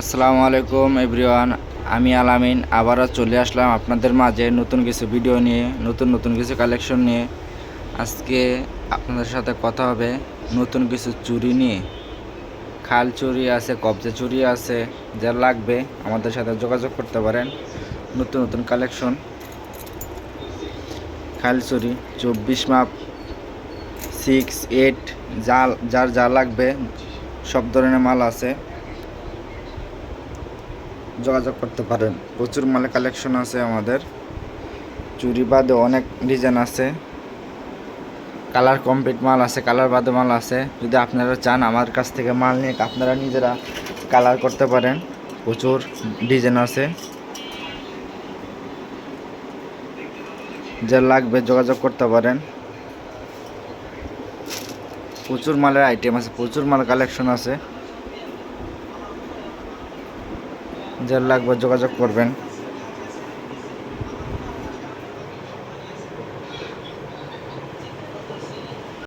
আসসালামু আলাইকুম, এভরিওয়ান। আমি আলামিন, আবারও চলে আসলাম আপনাদের মাঝে নতুন কিছু ভিডিও নিয়ে, নতুন নতুন কিছু কালেকশন নিয়ে। আজকে আপনাদের সাথে কথা হবে নতুন কিছু চুরি নিয়ে। খাল চুরি আছে, কবজা চুরি আছে, যা লাগবে আমাদের সাথে যোগাযোগ করতে পারেন। নতুন নতুন কালেকশন খাল চুরি, চব্বিশ মাপ সিক্স এইট যা যার যা লাগবে, সব ধরনের মাল আছে। যোগাযোগ করতে পারেন। প্রচুর মালের কালেকশন আছে আমাদের। চুরি বাদে অনেক ডিজাইন আছে। কালার কমপ্লিট মাল আছে কালার বাদে মাল আছে। যদি আপনারা চান আমার কাছ থেকে মাল নিয়ে আপনারা নিজেরা কালার করতে পারেন। প্রচুর ডিজাইন আছে। যা লাগবে যোগাযোগ করতে পারেন। প্রচুর মালের আইটেম আছে, প্রচুর মাল কালেকশন আছে। যার লাগবে যোগাযোগ করবেন।